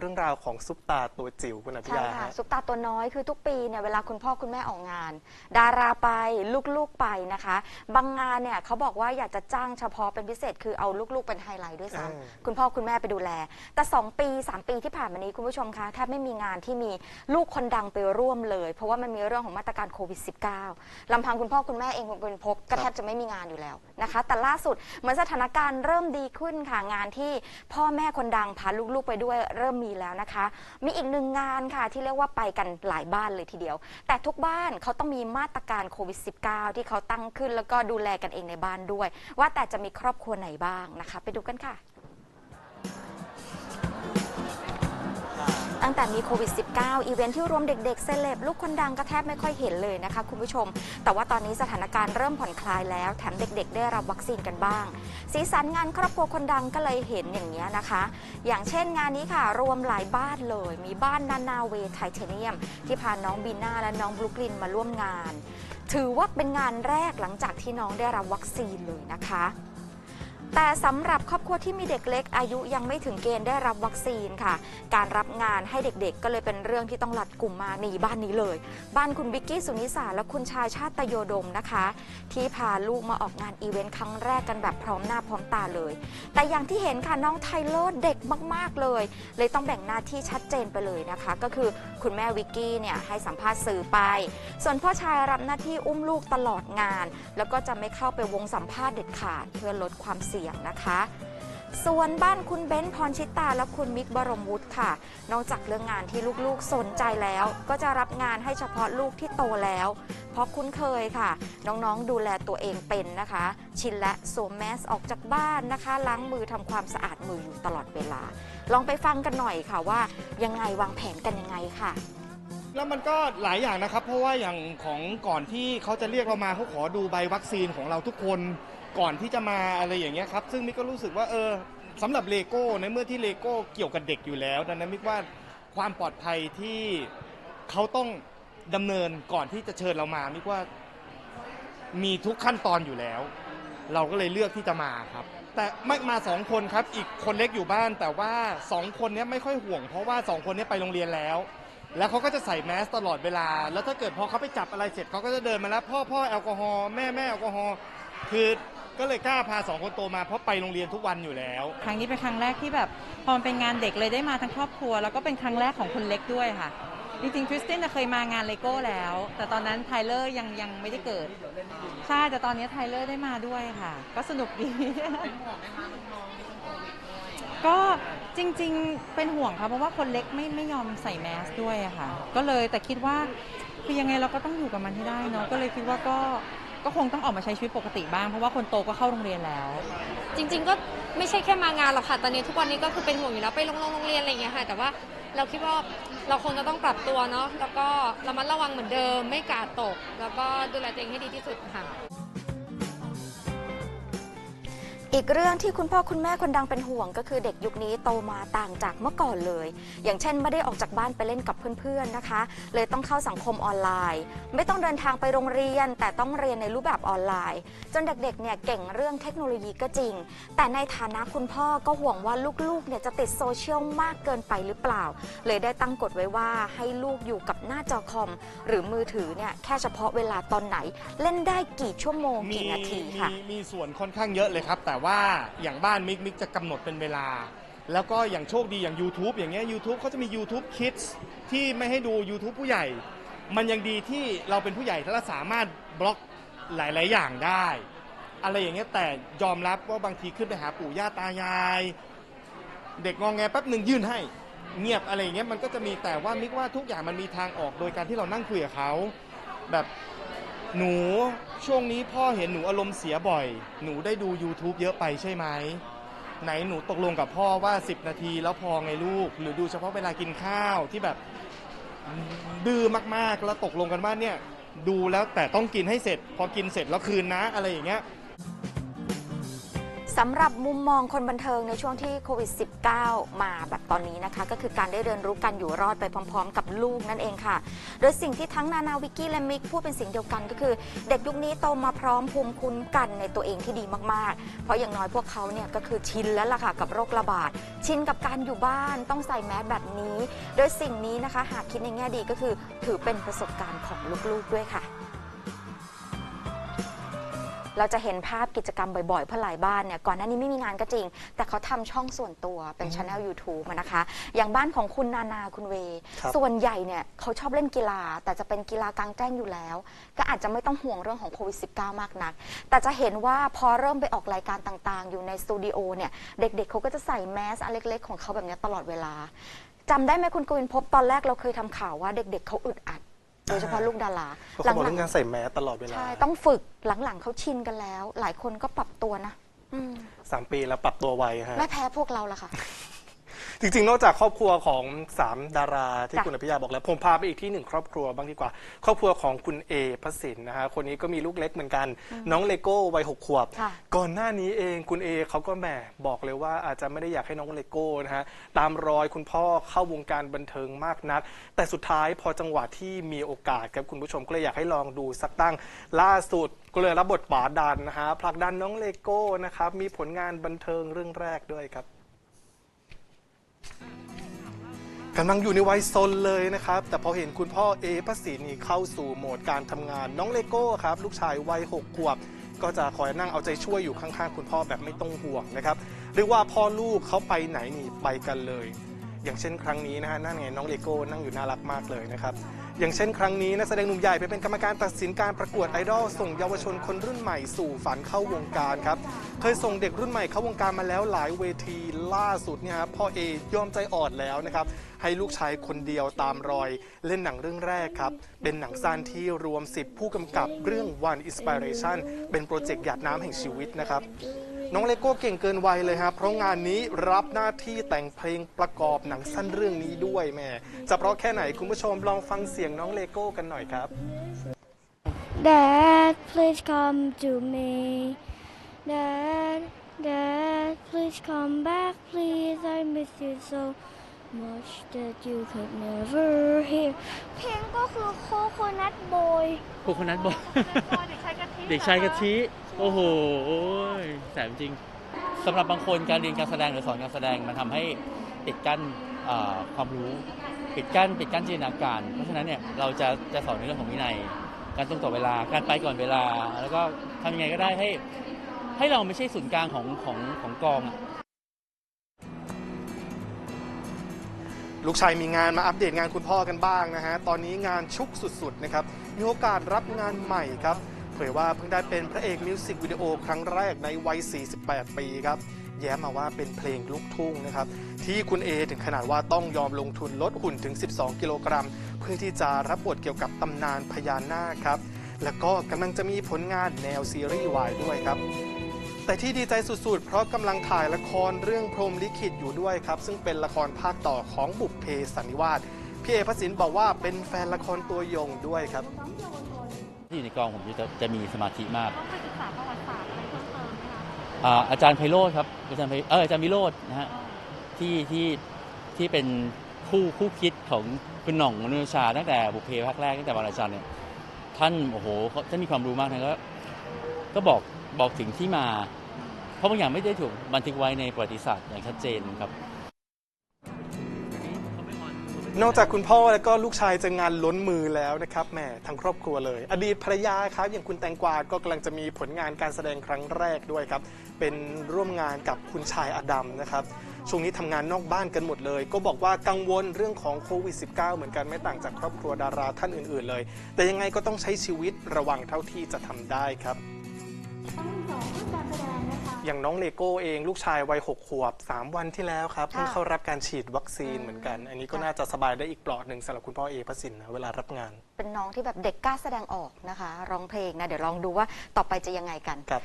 เรื่องราวของซุปตาตัวจิ๋วคุณอภิใช่ยาค่ะฮะ ซุปตาตัวน้อยคือทุกปีเนี่ยเวลาคุณพ่อคุณแม่ออกงาน ดาราไปลูกๆไปนะคะ บางงานเนี่ยเขาบอกว่าอยากจะจ้างเฉพาะเป็นพิเศษ คือเอาลูกๆเป็นไฮไลท์ด้วยซ้เออำคุณพ่อคุณแม่ไปดูแล แต่ 2 ปี 3 ปีที่ผ่านมานี้คุณผู้ชมคะแทบไม่มีงานที่มีลูกคนดังไปร่วมเลย เพราะว่ามันมีเรื่องของมาตรการโควิด -19 ลำพังคุณพ่อคุณแม่เองคุณเป็นพบก็แทบจะไม่มีงานอยู่แล้วนะคะ แต่ล่าสุดเหมือนสถานการณ์เริ่มดีขึ้นค่ะงานที่พ่อแม่คนดังพาลูกๆไปด้วยเริ่มมีแล้วนะคะ มีอีกหนึ่งงานค่ะที่เรียกว่าไปกันหลายบ้านเลยทีเดียว แต่ทุกบ้านเขาต้องมีมาตรการโควิด -19 ที่เขาตั้งขึ้นแล้วก็ดูแลกันเองในบ้านด้วย ว่าแต่จะมีครอบครัวไหนบ้างนะคะ ไปดูกันค่ะ ตั้งแต่มีโควิด -19 อีเวนท์ที่รวมเด็กๆเซเลบลูกคนดังก็แทบไม่ค่อยเห็นเลยนะคะคุณผู้ชม แต่ว่าตอนนี้สถานการณ์เริ่มผ่อนคลายแล้ว แถมเด็กๆ ได้รับวัคซีนกันบ้าง สีสันงานครอบครัวคนดังก็เลยเห็นอย่างนี้นะคะ อย่างเช่นงานนี้ค่ะ รวมหลายบ้านเลย มีบ้านนานาเวไทเทเนียม ที่พาน้องบีน่าและน้องบลุกลินมาร่วมงาน ถือว่าเป็นงานแรกหลังจากที่น้องได้รับวัคซีนเลยนะคะ แต่สำหรับครอบครัวที่มีเด็กเล็กอายุยังไม่ถึงเกณฑ์ได้รับวัคซีนค่ะ การรับงานให้เด็กๆ ก็เลยเป็นเรื่องที่ต้องรัดกลุ่มมากนี่บ้านนี้เลย บ้านคุณวิกกี้สุนิสาและคุณชายชาติตโยดมนะคะ ที่พาลูกมาออกงานอีเวนต์ครั้งแรกกันแบบพร้อมหน้าพร้อมตาเลย แต่อย่างที่เห็นค่ะน้องไทเลอร์เด็กมากๆเลย เลยต้องแบ่งหน้าที่ชัดเจนไปเลยนะคะ ก็คือคุณแม่วิกกี้เนี่ยให้สัมภาษณ์สื่อไป ส่วนพ่อชายรับหน้าที่อุ้มลูกตลอดงาน แล้วก็จะไม่เข้าไปวงสัมภาษณ์เด็ดขาดเพื่อลดความเสี่ยงนะคะส่วนบ้านคุณเบ้นพรชิตาและคุณมิกบรมวุฒิค่ะ นอกจากเรื่องงานที่ลูกๆสนใจแล้ว ก็จะรับงานให้เฉพาะลูกที่โตแล้ว เพราะคุ้นเคยค่ะ น้องๆดูแลตัวเองเป็นนะคะ ชินและสวมแมสออกจากบ้านนะคะ ล้างมือทำความสะอาดมืออยู่ตลอดเวลา ลองไปฟังกันหน่อยค่ะว่ายังไงวางแผนกันยังไงค่ะแล้วมันก็หลายอย่างนะครับ เพราะว่าอย่างของก่อนที่เขาจะเรียกเรามาเขาขอดูใบวัคซีนของเราทุกคน ก่อนที่จะมาอะไรอย่างเงี้ยครับ ซึ่งมิกก็รู้สึกว่าเออสำหรับเลโก้ในเมื่อที่เลโก้เกี่ยวกับเด็กอยู่แล้วดังนั้นมิกว่าความปลอดภัยที่เขาต้องดำเนินก่อนที่จะเชิญเรามามิกว่ามีทุกขั้นตอนอยู่แล้ว เราก็เลยเลือกที่จะมาครับ แต่ไม่มาสองคนครับ อีกคนเล็กอยู่บ้าน แต่ว่าสองคนเนี้ยไม่ค่อยห่วง เพราะว่าสองคนเนี้ยไปโรงเรียนแล้ว แล้วเขาก็จะใส่แมสตลอดเวลา แล้วถ้าเกิดพอเขาไปจับอะไรเสร็จเขาก็จะเดินมาแล้ว พ่อพ่อแอลกอฮอล์แม่แม่แอลกอฮอล์คือ ก็เลยกล้าพาสองคนโตมาเพราะไปโรงเรียนทุกวันอยู่แล้ว ครั้งนี้เป็นครั้งแรกที่แบบพอมันเป็นงานเด็กเลยได้มาทั้งครอบครัว แล้วก็เป็นครั้งแรกของคนเล็กด้วยค่ะ จริงๆคริสตินเคยมางานเลโก้แล้ว แต่ตอนนั้นไทเลอร์ยังยังไม่ได้เกิดใช่แต่ตอนนี้ไทเลอร์ได้มาด้วยค่ะ ก็สนุกดี ก็จริงๆ เป็นห่วงค่ะเพราะว่าคนเล็กไม่ไม่ยอมใส่แมสด้วยอะค่ะ ก็เลยแต่คิดว่าคือยังไงเราก็ต้องอยู่กับมันให้ได้เนาะก็เลยคิดว่าก็ ก็คงต้องออกมาใช้ชีวิตปกติบ้าง เพราะว่าคนโตก็เข้าโรงเรียนแล้ว จริง ๆ ก็ไม่ใช่แค่มางานหรอกค่ะ ตอนนี้ทุกวันนี้ก็คือเป็นห่วงอยู่แล้วไปโรงโรงเรียนอะไรอย่างเงี้ยค่ะ แต่ว่าเราคิดว่าเราคงจะต้องปรับตัวเนาะ แล้วก็ระมัดระวังเหมือนเดิม ไม่กาดตก แล้วก็ดูแลตัวเองให้ดีที่สุดค่ะ อีกเรื่องที่คุณพ่อคุณแม่คนดังเป็นห่วง ก็คือเด็กยุคนี้โตมาต่างจากเมื่อก่อนเลย อย่างเช่นไม่ได้ออกจากบ้านไปเล่นกับเพื่อนๆนะคะ เลยต้องเข้าสังคมออนไลน์ ไม่ต้องเดินทางไปโรงเรียน แต่ต้องเรียนในรูปแบบออนไลน์ จนเด็กๆเนี่ยเก่งเรื่องเทคโนโลยีก็จริง แต่ในฐานะคุณพ่อก็ห่วงว่าลูกๆเนี่ยจะติดโซเชียลมากเกินไปหรือเปล่า เลยได้ตั้งกฎไว้ว่าให้ลูกอยู่กับหน้าจอคอม หรือมือถือเนี่ยแค่เฉพาะเวลาตอนไหน เล่นได้กี่ชั่วโมงกี่นาทีมีค่ะมีส่วนค่อนข้างเยอะเลยครับแต่ว่าอย่างบ้านมิกมิกจะกำหนดเป็นเวลา แล้วก็อย่างโชคดีอย่าง YouTube อย่างเงี้ย YouTube เขาจะมี YouTube Kids ที่ไม่ให้ดู YouTube ผู้ใหญ่ มันยังดีที่เราเป็นผู้ใหญ่ถ้าเราสามารถบล็อกหลาย ๆ อย่างได้ อะไรอย่างเงี้ยแต่ยอมรับว่าบางทีขึ้นไปหาปู่ย่าตายาย เด็กงองแงแป๊บหนึ่งยื่นให้ เงียบอะไรอย่างเงี้ยมันก็จะมีแต่ว่ามิกว่าทุกอย่างมันมีทางออกโดยการที่เรานั่งคุยกับเขาแบบ หนูช่วงนี้พ่อเห็นหนูอารมณ์เสียบ่อย หนูได้ดู YouTube เยอะไปใช่ไหม ไหนหนูตกลงกับพ่อว่า 10 นาทีแล้วพอไงลูก หรือดูเฉพาะเวลากินข้าวที่แบบดื้อมากๆ แล้วตกลงกันว่าเนี่ย ดูแล้วแต่ต้องกินให้เสร็จ พอกินเสร็จแล้วคืนนะอะไรอย่างเงี้ย สำหรับมุมมองคนบันเทิงในช่วงที่โควิด -19 มาแบบตอนนี้นะคะ ก็คือการได้เรียนรู้การอยู่รอดไปพร้อม ๆ กับลูกนั่นเองค่ะ โดยสิ่งที่ทั้งนานาวิกกี้และมิกพูดเป็นเสิ่งเดียวกันก็คือ เด็กยุคนี้โตมาพร้อมภูมิคุ้มกันในตัวเองที่ดีมากๆ เพราะอย่างน้อยพวกเขาเนี่ยก็คือชินแล้วล่ะค่ะกับโรคระบาด ชินกับการอยู่บ้านต้องใส่แมสแบบนี้ โดยสิ่งนี้นะคะหากคิดในแง่ดีก็คือถือเป็นประสบการณ์ของลูกๆด้วยค่ะ เราจะเห็นภาพกิจกรรมบ่อยๆ เพราะหลายบ้านเนี่ยก่อนหน้านี้ไม่มีงานก็จริง แต่เขาทำช่องส่วนตัวเป็นช anel YouTube อะนะคะ อย่างบ้านของคุณนานาคุณเว ครับส่วนใหญ่เนี่ยเขาชอบเล่นกีฬา แต่จะเป็นกีฬากลางแจ้งอยู่แล้ว ก็อาจจะไม่ต้องห่วงเรื่องของโควิด -19 มากนัก แต่จะเห็นว่าพอเริ่มไปออกรายการต่างๆ อยู่ในสตูดิโอเนี่ยเด็กๆเขาก็จะใส่แมสอันเล็กๆ ของเขาแบบเนี้ยตลอดเวลาจำได้ไหมคุณกวินพบตอนแรกเราเคยทำข่าวว่าเด็กๆเขาอึดอัด โดยเฉพาะลูกดาราเพราะเขาบอกเรื่องการใส่แมสตลอดเวลาใช่ต้องฝึกหลังๆเขาชินกันแล้ว หลายคนก็ปรับตัวนะอืมสามปีแล้วปรับตัวไวฮะไม่แพ้พวกเราละค่ะ จริงๆ นอกจากครอบครัวของ 3 ดาราที่จ้ะคุณอภิยาบอกแล้ว ผมพาไปอีกที่หนึ่งครอบครัวบ้างดีกว่า ครอบครัวของคุณเอพระสินนะฮะคนนี้ก็มีลูกเล็กเหมือนกัน น้องเลโก้วัยหกขวบค่ะก่อนหน้านี้เองคุณเอเขาก็แหมบอกเลยว่าอาจจะไม่ได้อยากให้น้องเลโก้นะฮะตามรอยคุณพ่อเข้าวงการบันเทิงมากนัก แต่สุดท้ายพอจังหวะที่มีโอกาสครับคุณผู้ชมก็เลยอยากให้ลองดูสักตั้งล่าสุดก็เลยรับบทป๋าดันนะฮะผลักดันน้องเลโก้นะครับมีผลงานบันเทิงเรื่องแรกด้วยครับ กำลังอยู่ในวัยซนเลยนะครับ แต่พอเห็นคุณพ่อเอพระศรีนี่เข้าสู่โหมดการทำงานน้องเลโก้ครับ ลูกชายวัยหกขวบ ก็จะคอยนั่งเอาใจช่วยอยู่ข้างๆ คุณพ่อแบบไม่ต้องห่วงนะครับเรียกว่าพ่อลูกเขาไปไหนนี่ไปกันเลย อย่างเช่นครั้งนี้นะฮะนั่นไงน้องเลโก้นั่งอยู่น่ารักมากเลยนะครับ อย่างเช่นครั้งนี้นักแสดงหนุ่มใหญ่ไปเป็นกรรมการตัดสินการประกวดไอดอลส่งเยาวชนคนรุ่นใหม่สู่ฝันเข้าวงการครับ เคยส่งเด็กรุ่นใหม่เข้าวงการมาแล้วหลายเวทีล่าสุดเนี่ยครับพ่อเอยอมใจอ่อนแล้วนะครับ ให้ลูกชายคนเดียวตามรอย เล่นหนังเรื่องแรกครับ เป็นหนังสั้นที่รวม 10 ผู้กำกับเรื่อง One Inspiration เป็นโปรเจกต์หยาดน้ำแห่งชีวิตนะครับ น้องเลโก้เก่งเกินวัยเลยครับเพราะงานนี้รับหน้าที่แต่งเพลงประกอบหนังสั้นเรื่องนี้ด้วยแม่จะเพราะแค่ไหนคุณผู้ชมลองฟังเสียงน้องเลโก้กันหน่อยครับ Dad, please come to me. Dad, Dad, please come back, please. I miss you so much that you could never hear. เพลงก็คือโคโคนัทบอยโคโคนัทบอกเด็กชายกะทิ โอ้โหแสบจริงสำหรับบางคนการเรียนการแสดงหรือสอนการแสดงมันทำให้ปิดกั้นความรู้ปิดกั้นปิดกั้นจินตนาการ เพราะฉะนั้นเนี่ยเราจะจะสอนในเรื่องของวินัย การตรงต่อเวลาการไปก่อนเวลา แล้วก็ทำยังไงก็ได้ให้ให้เราไม่ใช่ศูนย์กลางของของของกองอะลูกชายมีงานมาอัปเดตงานคุณพ่อกันบ้างนะฮะ ตอนนี้งานชุกสุดๆนะครับ มีโอกาสรับงานใหม่ครับ ผยว่าเพิ่งได้เป็นพระเอกมิวสิกวิดีโอครั้งแรกในวัย 48 ปีครับ แย้มมาว่าเป็นเพลงลูกทุ่งนะครับ ที่คุณเอถึงขนาดว่าต้องยอมลงทุนลดหุ่นถึง 12 กิโลกรัม เพื่อที่จะรับบทเกี่ยวกับตำนานพญานาคครับ แล้วก็กำลังจะมีผลงานแนวซีรีส์วายด้วยครับแต่ที่ดีใจสุดๆ เพราะกำลังถ่ายละครเรื่องพรมลิขิตอยู่ด้วยครับ ซึ่งเป็นละครภาคต่อของบุพเพสันนิวาสพี่เอพระสินบอกว่าเป็นแฟนละครตัวยงด้วยครับ ที่อยู่ในกองผมจะจะมีสมาธิมากต้องไปศึกษาประวัติศาสตร์อะไรเพิ่มเติมไหมคะอ่าอาจารย์ไพโรธครับอาจารย์ไพเอออาจารย์วิโรจน์นะฮะที่ที่ที่เป็นคู่คู่คิดของคุณหน่องมนุชาตั้งแต่บุพเพภาคแรกตั้งแต่บางระจันเนี่ยท่านโอ้โหเขาท่านมีความรู้มากนะก็ก็บอกบอกถึงที่มา เพราะบางอย่างไม่ได้ถูกบันทึกไว้ในประวัติศาสตร์อย่างชัดเจนครับ นอกจากคุณพ่อแล้วก็ลูกชายจะงานล้นมือแล้วนะครับแหมทั้งครอบครัวเลย อดีตภรรยาครับ อย่างคุณแตงกวาก็กำลังจะมีผลงานการแสดงครั้งแรกด้วยครับ เป็นร่วมงานกับคุณชายอดัมนะครับช่วงนี้ทำงานนอกบ้านกันหมดเลย ก็บอกว่ากังวลเรื่องของโควิด -19 เหมือนกันไม่ต่างจากครอบครัวดาราท่านอื่น ๆ เลย แต่ยังไงก็ต้องใช้ชีวิตระวังเท่าที่จะทำได้ครับ อย่างน้องเลโก้เองลูกชายวัย6ขวบ 3 วันที่แล้วครับเพิ่งค่ะเข้ารับการฉีดวัคซีนเหมือนกัน อันนี้ก็น่าจะสบายได้อีกเปลาะหนึ่งสำหรับคุณพ่อเอพระสินนะเวลารับงานเป็นน้องที่แบบเด็กกล้าแสดงออกนะคะ ร้องเพลงนะ เดี๋ยวลองดูว่าต่อไปจะยังไงกัน ครับ